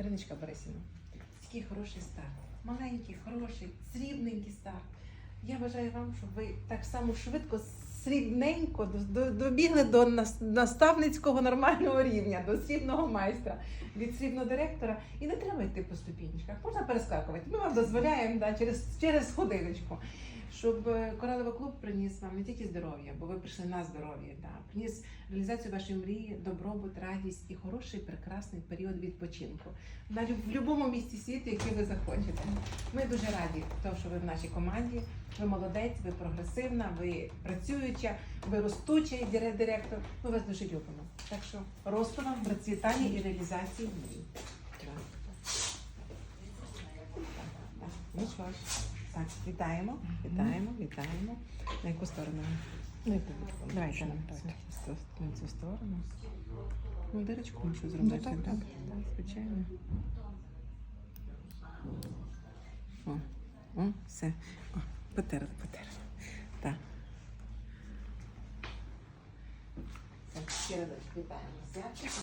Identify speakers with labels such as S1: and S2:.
S1: Іриночка Борисівна, такий хороший старт. Маленький, хороший, срібненький старт. Я бажаю вам, щоб ви так само швидко, срібненько до- до- добігли до наставницького нормального рівня, до срібного майстра, від срібного директора. І не треба йти по ступінечках, можна перескакувати. Ми вам дозволяємо да, через, через годиночку. Щоб е, кораловий клуб приніс вам не тільки здоров'я, бо ви прийшли на здоров'я, да, приніс реалізацію вашої мрії, добробут, радість і хороший, прекрасний період відпочинку на в будь-якому місці світу, який ви захочете. Ми дуже раді, тому що ви в нашій команді. Ви молодець, ви прогресивна, ви працююча, ви ростучий дире- директор. Ми вас дуже любимо. Так що росту вам, процвітання і реалізації мрій. Ну що ж, так, вітаємо, вітаємо, вітаємо. На яку сторону? Давайте нам так. На цю сторону. Ну, дирочку мушу зробити,
S2: так,
S1: так, звичайно. О, о, все. О, потерли, потерли. Так. Так, ще разочок вітаємо. Свято.